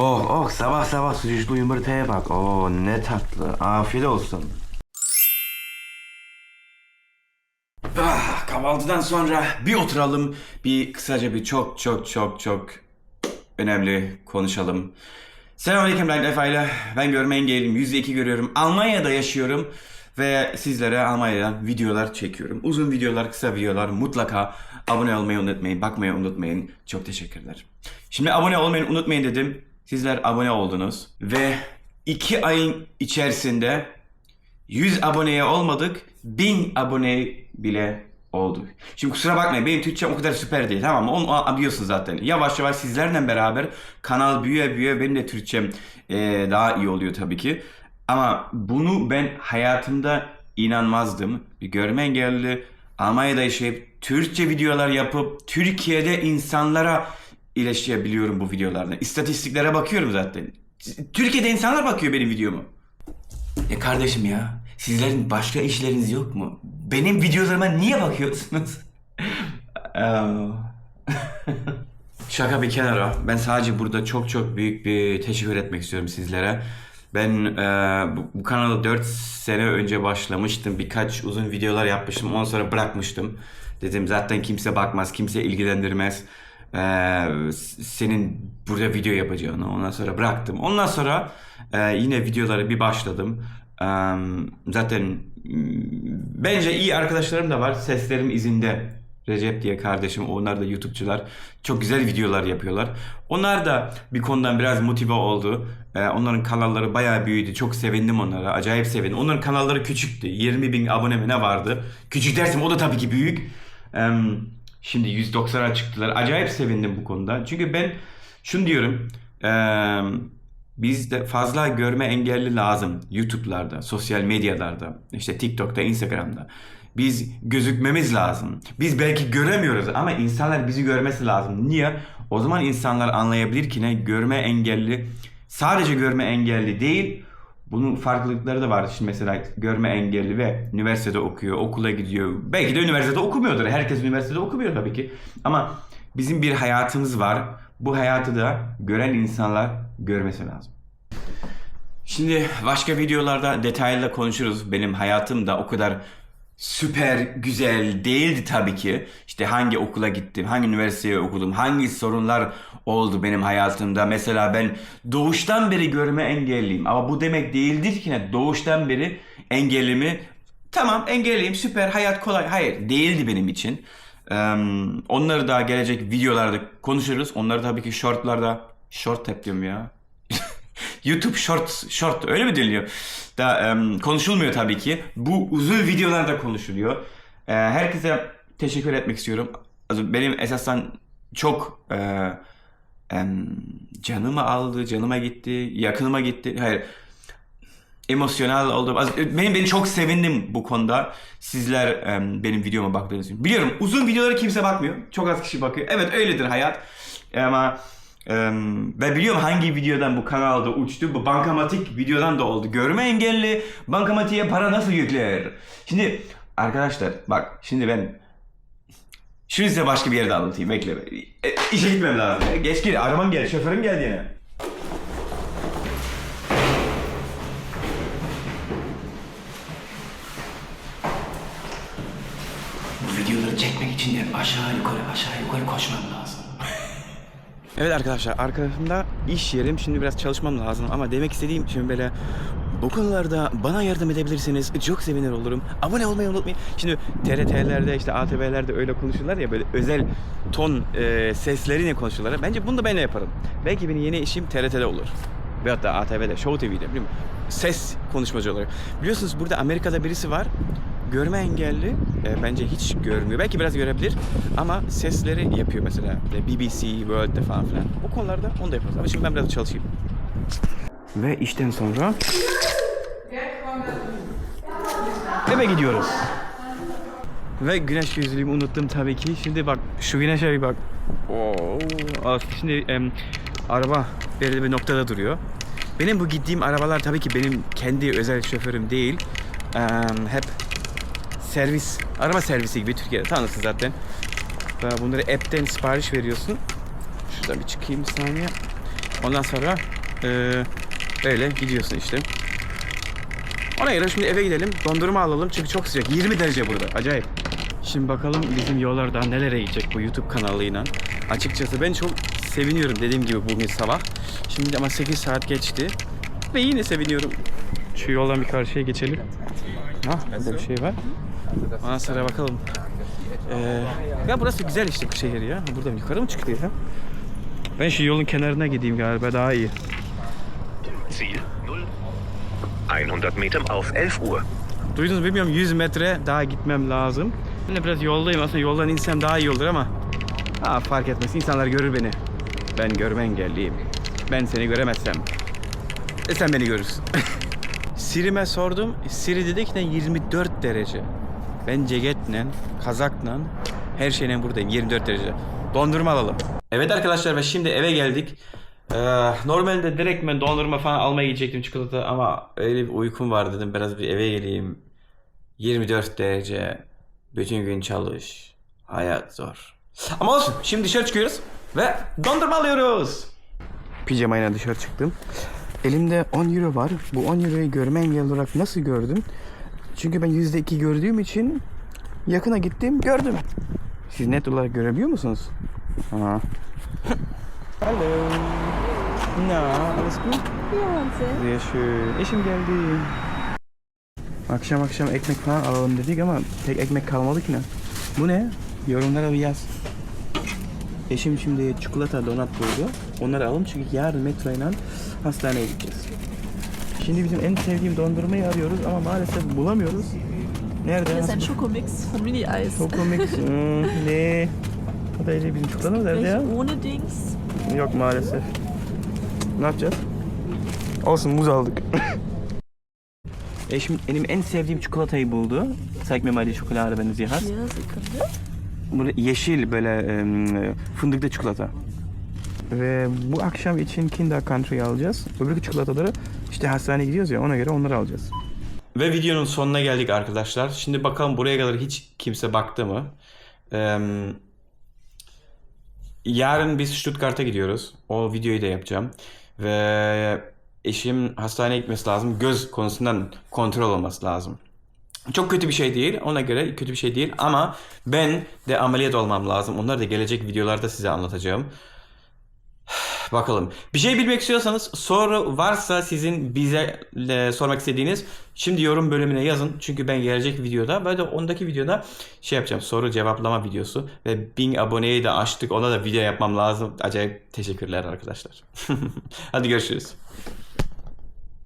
Oh oh sabah sabah sucuklu yumurtaya bak. Oh ne tatlı. Afiyet olsun. Ah, kahvaltıdan sonra bir oturalım. Bir kısaca bir çok çok çok çok önemli konuşalım. Selamünaleyküm ben Efa'yla. Ben görme engelliyim. %2 görüyorum. Almanya'da yaşıyorum. Ve sizlere Almanya'dan videolar çekiyorum. Uzun videolar, kısa videolar. Mutlaka abone olmayı unutmayın. Bakmayı unutmayın. Çok teşekkürler. Şimdi abone olmayı unutmayın dedim. Sizler abone oldunuz. Ve 2 ayın içerisinde 100 aboneye olmadık. 1000 abone bile olduk. Şimdi kusura bakmayın benim Türkçem o kadar süper değil tamam mı? Onu biliyorsunuz zaten. Yavaş yavaş sizlerle beraber kanal büyüye büyüye benim de Türkçem eee, daha iyi oluyor tabii ki. Ama bunu ben hayatımda inanmazdım. Bir görme engelli Almanya'da yaşayıp Türkçe videolar yapıp Türkiye'de insanlara iletişebiliyorum bu videolardan. İstatistiklere bakıyorum zaten. Türkiye'de insanlar bakıyor benim videomu. E kardeşim ya, sizlerin başka işleriniz yok mu? Benim videolarıma niye bakıyorsunuz? Şaka bir kenara. Ben sadece burada çok çok büyük bir teşekkür etmek istiyorum sizlere. Ben e, bu, bu kanala 4 sene önce başlamıştım. Birkaç uzun videolar yapmıştım. Ondan sonra bırakmıştım. Dedim zaten kimse bakmaz, kimse ilgilendirmez. E, senin burada video yapacağını. Ondan sonra bıraktım. Ondan sonra e, yine videolara bir başladım. E, zaten bence iyi arkadaşlarım da var. Seslerim izinde. Recep diye kardeşim onlar da YouTube'cular. Çok güzel videolar yapıyorlar. Onlar da bir konudan biraz motive oldu. Ee, onların kanalları bayağı büyüdü. Çok sevindim onlara. Acayip sevindim. Onların kanalları küçüktü. 20 bin abone ne vardı? Küçük dersim o da tabii ki büyük. Ee, şimdi 190'a çıktılar. Acayip sevindim bu konuda. Çünkü ben şunu diyorum. Ee, Bizde fazla görme engelli lazım YouTube'larda, sosyal medyalarda, işte TikTok'ta, Instagram'da. Biz gözükmemiz lazım. Biz belki göremiyoruz ama insanlar bizi görmesi lazım. Niye? O zaman insanlar anlayabilir ki ne görme engelli sadece görme engelli değil. Bunun farklılıkları da var. Şimdi mesela görme engelli ve üniversitede okuyor, okula gidiyor. Belki de üniversitede okumuyordur. Herkes üniversitede okumuyor tabii ki. Ama bizim bir hayatımız var. Bu hayatı da gören insanlar görmesi lazım. Şimdi başka videolarda detaylı konuşuruz. Benim hayatım da o kadar süper güzel değildi tabii ki. İşte hangi okula gittim, hangi üniversiteye okudum, hangi sorunlar oldu benim hayatımda. Mesela ben doğuştan beri görme engelliyim. Ama bu demek değildir ki? Doğuştan beri engellimi tamam engelliyim süper hayat kolay. Hayır değildi benim için. Onları da gelecek videolarda konuşuruz. Onları tabii ki shortlarda short tap diyorum ya. YouTube short short öyle mi deniliyor? Da em, konuşulmuyor tabii ki. Bu uzun videolarda konuşuluyor. E, herkese teşekkür etmek istiyorum. Benim esasen çok e, em, canımı aldı, canıma gitti, yakınıma gitti. Hayır. Emosyonel oldum. Also, benim beni çok sevindim bu konuda. Sizler em, benim videoma baktığınız için. Biliyorum uzun videolara kimse bakmıyor. Çok az kişi bakıyor. Evet öyledir hayat. Ama ben biliyorum hangi videodan bu kanalda uçtu. Bu bankamatik videodan da oldu. Görme engelli bankamatiğe para nasıl yükler? Şimdi arkadaşlar bak şimdi ben şunu size başka bir yerde anlatayım. Bekle. E, işe gitmem lazım. E, Geç gel. Arabam geldi. Şoförüm geldi yine. Bu videoları çekmek için de aşağı yukarı aşağı yukarı koşmam lazım. Evet arkadaşlar arkadaşımda iş yerim şimdi biraz çalışmam lazım ama demek istediğim şimdi böyle bu konularda bana yardım edebilirsiniz çok sevinir olurum. Abone olmayı unutmayın. Şimdi TRT'lerde işte ATV'lerde öyle konuşurlar ya böyle özel ton e, sesleriyle konuşurlar. Bence bunu da ben de yaparım. Belki benim yeni işim TRT'de olur. Veyahut da ATV'de, Show TV'de biliyor musun? Ses konuşmacı olarak. Biliyorsunuz burada Amerika'da birisi var. Görme engelli. e, bence hiç görmüyor. Belki biraz görebilir ama sesleri yapıyor mesela. BBC, World'de falan filan. O konularda onu da yaparız. Ama şimdi ben biraz çalışayım. Ve işten sonra eve gidiyoruz. Ve güneş gözlüğümü unuttum tabii ki. Şimdi bak şu güneşe bir bak. Oo, şimdi em, araba belirli bir noktada duruyor. Benim bu gittiğim arabalar tabii ki benim kendi özel şoförüm değil. Em, hep servis, araba servisi gibi Türkiye'de tanırsın zaten. Bunları app'ten sipariş veriyorsun. Şuradan bir çıkayım bir saniye. Ondan sonra e, böyle gidiyorsun işte. Ona göre şimdi eve gidelim. Dondurma alalım çünkü çok sıcak. 20 derece burada. Acayip. Şimdi bakalım bizim yollardan nelere gidecek bu YouTube kanalıyla. Açıkçası ben çok seviniyorum dediğim gibi bugün sabah. Şimdi ama 8 saat geçti. Ve yine seviniyorum. Şu yoldan bir karşıya geçelim. Ha, burada bir şey var. Sonra bakalım. Ee, ya burası güzel işte bu şehir ya. Buradan yukarı mı çıkıyor ya? Ben şu yolun kenarına gideyim galiba daha iyi. Ziel 0. 100 Meter auf 11 Uhr. Duydunuz bilmiyorum 100 metre daha gitmem lazım. Ben de biraz yoldayım aslında yoldan insem daha iyi olur ama ha, fark etmez insanlar görür beni. Ben görme engelliyim. Ben seni göremezsem e sen beni görürsün. Siri'me sordum. Siri dedi ki ne 24 derece. Ben ceketle, kazakla, her şeyle buradayım 24 derece. Dondurma alalım. Evet arkadaşlar ve şimdi eve geldik. Ee, normalde direkt ben dondurma falan almaya gidecektim çikolata ama öyle bir uykum var dedim biraz bir eve geleyim. 24 derece. Bütün gün çalış. Hayat zor. Ama olsun. Şimdi dışarı çıkıyoruz ve dondurma alıyoruz. Pijamayla dışarı çıktım. Elimde 10 euro var. Bu 10 euroyu görme engelli olarak nasıl gördüm? Çünkü ben %2 gördüğüm için yakına gittim gördüm. Siz net olarak görebiliyor musunuz? Aha. Hello. Na, alles gut? Ja, sehr. Schön. Eşim geldi. Akşam akşam ekmek falan alalım dedik ama pek ekmek kalmadı ki ne. Bu ne? Yorumlara bir yaz. Eşim şimdi çikolata donat buldu. Onları alalım çünkü yarın metroyla hastaneye gideceğiz. Şimdi bizim en sevdiğim dondurmayı arıyoruz ama maalesef bulamıyoruz. Nerede? Das ist ein? Schokomix Mini-Eis. Schokomix. hmm, ne? O da öyle bizim çikolata nerede ya? Ohne Dings? Yok maalesef. Ne yapacağız? Olsun muz aldık. Eşim benim en sevdiğim çikolatayı buldu. Zeig mir mal die Schokolade, wenn du sie hast. Ja, Sekunde. Böyle yeşil böyle em, fındıklı çikolata. Ve bu akşam için Kinder Country alacağız. Öbürkü çikolataları işte hastaneye gidiyoruz ya ona göre onları alacağız. Ve videonun sonuna geldik arkadaşlar. Şimdi bakalım buraya kadar hiç kimse baktı mı? Em, yarın biz Stuttgart'a gidiyoruz. O videoyu da yapacağım. Ve eşim hastaneye gitmesi lazım. Göz konusundan kontrol olması lazım. Çok kötü bir şey değil. Ona göre kötü bir şey değil. Ama ben de ameliyat olmam lazım. Onları da gelecek videolarda size anlatacağım. Bakalım. Bir şey bilmek istiyorsanız soru varsa sizin bize e, sormak istediğiniz şimdi yorum bölümüne yazın. Çünkü ben gelecek videoda böyle ondaki videoda şey yapacağım. Soru cevaplama videosu ve 1000 aboneyi de açtık. Ona da video yapmam lazım. Acayip teşekkürler arkadaşlar. Hadi görüşürüz.